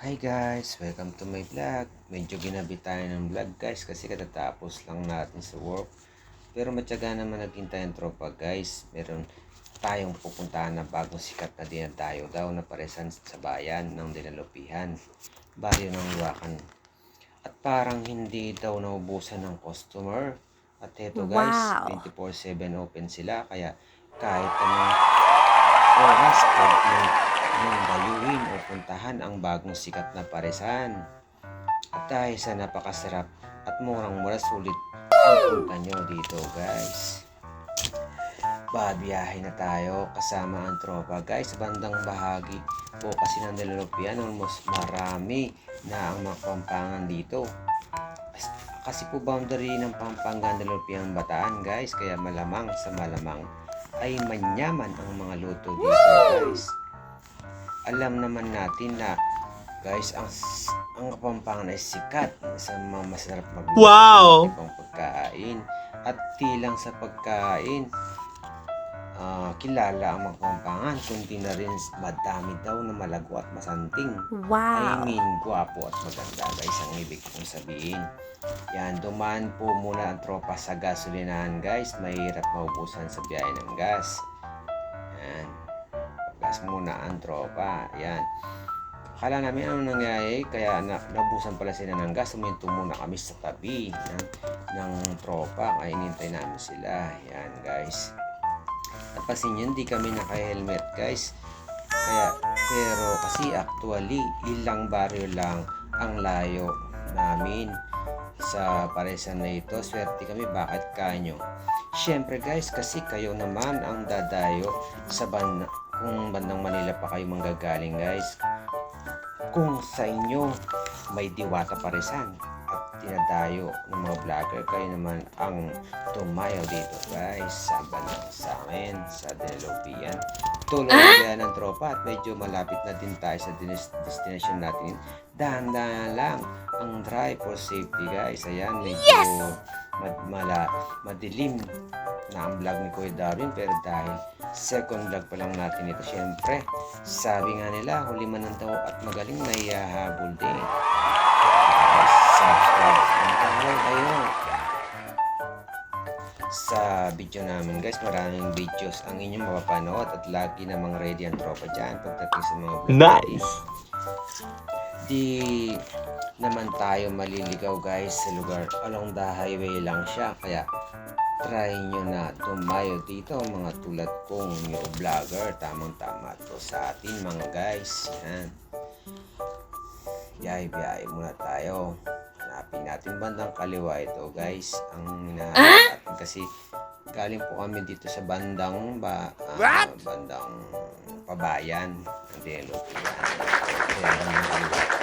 Hi guys! Welcome to my vlog. Medyo ginabi tayo ng vlog guys kasi katatapos lang natin sa work. Pero matyaga naman naghintay ang tropa guys. Meron tayong pupuntahan na bagong sikat na dinadayo daw na paresan sa bayan ng Dinalupihan. Baryo ng Luwakan. At parang hindi daw naubusan ng customer. At eto guys, Wow. 24-7 open sila. Kaya kahit anong oras pwede yung dayuhin o puntahan ang bagong sikat na paresan. At dahil sa napakasarap at murang-mura sulit ang punta nyo dito guys. Babiyahe na tayo kasama ang tropa guys sa bandang bahagi po kasi ng Dalalupian almost marami na ang mga pampangan dito. Kasi po boundary ng Pampanga Dalalupian Bataan guys kaya malamang sa malamang ay manyaman ang mga luto dito guys. Alam naman natin na guys ang ang Kapampangan ay sikat sa mga masarap magluto Wow! ng ibang pagkain at di lang sa pagkain ah, kilala ang mga Kapampangan kundi na rin madami daw na malago at masanting I Wow. mean, gwapo at maganda guys ang ibig kong sabihin. Yan, dumaan po muna ang tropa sa gasolinahan guys. Mahirap maubusan sa biyahe ng gas. Yan. Gas muna ang tropa. Yan. Akala namin ano nangyayari, kaya na, naubusan pala sila ng gas. Suminto muna kami sa tabi ng, ng tropa. Kaya inintay namin sila. Yan guys. At pasin nyo, hindi kami naka-helmet guys. Kaya, pero kasi actually, ilang baryo lang ang layo namin sa paresan na ito. Swerte kami, bakit kanyo? Siyempre guys, kasi kayo naman ang dadayo sa banda, kung bandang Manila pa kayo manggagaling guys. Kung sa inyo may diwata paresan at tinadayo ng mga vlogger, kayo naman ang tumayo dito guys sa bandang sa amin, sa Delopian. Tulad kaya ng tropa at medyo malapit na din tayo sa destination natin. Dahan-dahan lang ang drive for safety guys. Ayan, medyo mad, mala, madilim na ang vlog ni Kuya Darwin pero dahil second vlog pa lang natin ito syempre sabi nga nila huli man ng tao at magaling din subscribe ang channel kayo sa video namin guys maraming videos ang inyong mapapanood at lagi namang ready ang tropa dyan pagdating sa mga vlog. Nice! di naman tayo maliligaw guys sa lugar. Along the highway lang siya kaya try nyo na tumayo dito mga tulad kong new vlogger. Tamang tama to sa atin mga guys. Yan. Biyahe muna tayo. Hanapin natin bandang kaliwa ito guys. Ang hinahanap natin kasi galing po kami dito sa bandang ba ah, bandang pabayan ng Delo kaya bandang kaliwa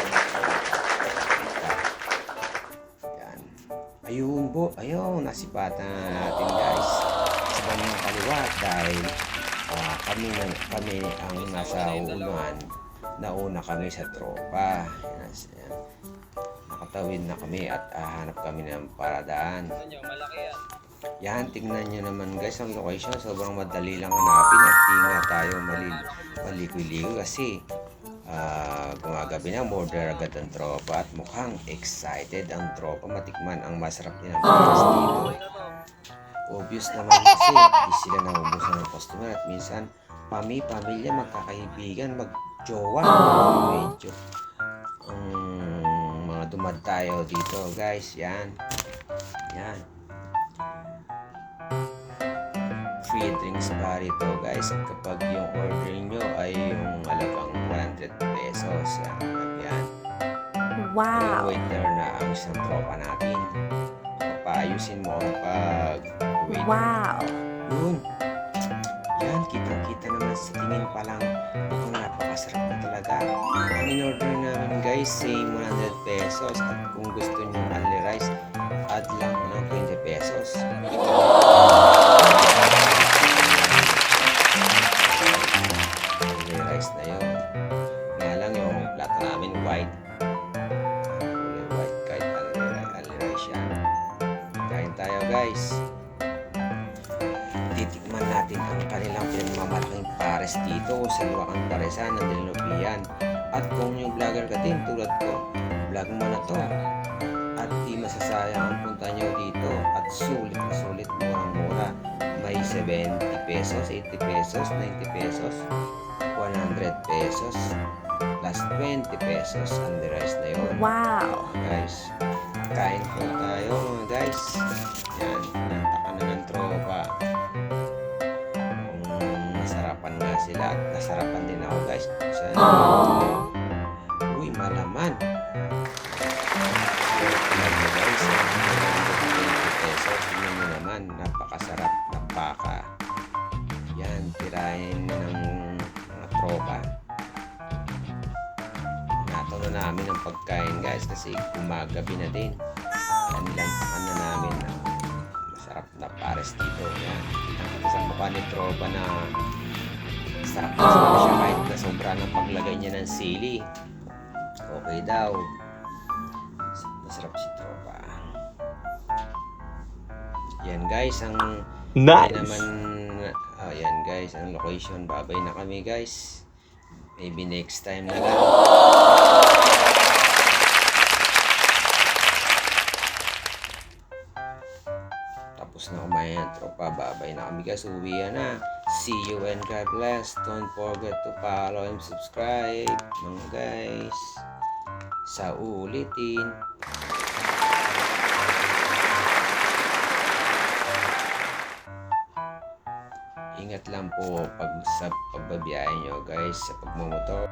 ayun po ayun nasipatan na natin guys sa bandang kaliwa dahil ah, kami, kami ang nasa unahan nauna kami sa tropa yan, yan. nakatawid na kami at ah, hanap kami ng paradaan yan, tignan nyo naman guys ang location. Sobrang madali lang hanapin at di nga tayo mali maligoy-ligoy kasi ah, gumagabi na border agad ang tropa at mukhang excited ang tropa matikman ang masarap din ang pares dito. Obvious naman kasi di sila naubusan ng customer at minsan pami, pamilya, magkakaibigan, magjowa. Medyo ang mga dumad tayo dito guys. Yan. Yan. free drinks bar ito guys kapag yung order nyo ay yung halagang 100 pesos yan, yan. yung Wow. waiter na ang isang tropa natin. Paayusin mo pag wait. Wow. yun. Yan kitang kita naman. Sa tingin pa lang mukhang napakasarap na talaga. Ang in-order namin guys same 100 pesos. At kung gusto nyo only rice add lang ng 20 pesos. Only pares dito sa Luwakan Paresan ng Dilupian. At kung yung vlogger ka din tulad ko, vlog mo na to. At di masasayang ang punta nyo dito. At sulit na sulit, murang-mura. May 70 pesos, 80 pesos, 90 pesos, 100 pesos, plus 20 pesos ang the rest na yun. Wow. Guys, kain po tayo guys. Yan, at nasarapan din ako guys. Sa, Uy, malaman. Yan mo guys, 20 pesos. Nyo naman, napakasarap, napaka. Yan, tirahin ng mga tropa. Nato na namin ang pagkain guys kasi gumagabi na din. Kanilantakan na namin ang masarap na pares dito. Yan. Kita sa mukha ni Tropa na sarap na sarap siya kahit na sobra ng paglagay niya ng sili. Okay daw. Masarap si Tropa. Yan guys, ang Nice. naman, ah, yan guys, ang location. Babay na kami guys. Maybe next time na lang. Tapos na kumain ang tropa. Babay na kami guys. Uwi na. See you and God bless. Don't forget to follow and subscribe. Mga guys. Sa ulitin. Ingat lang po pag sa pagbabiyahe nyo guys sa pagmumotor.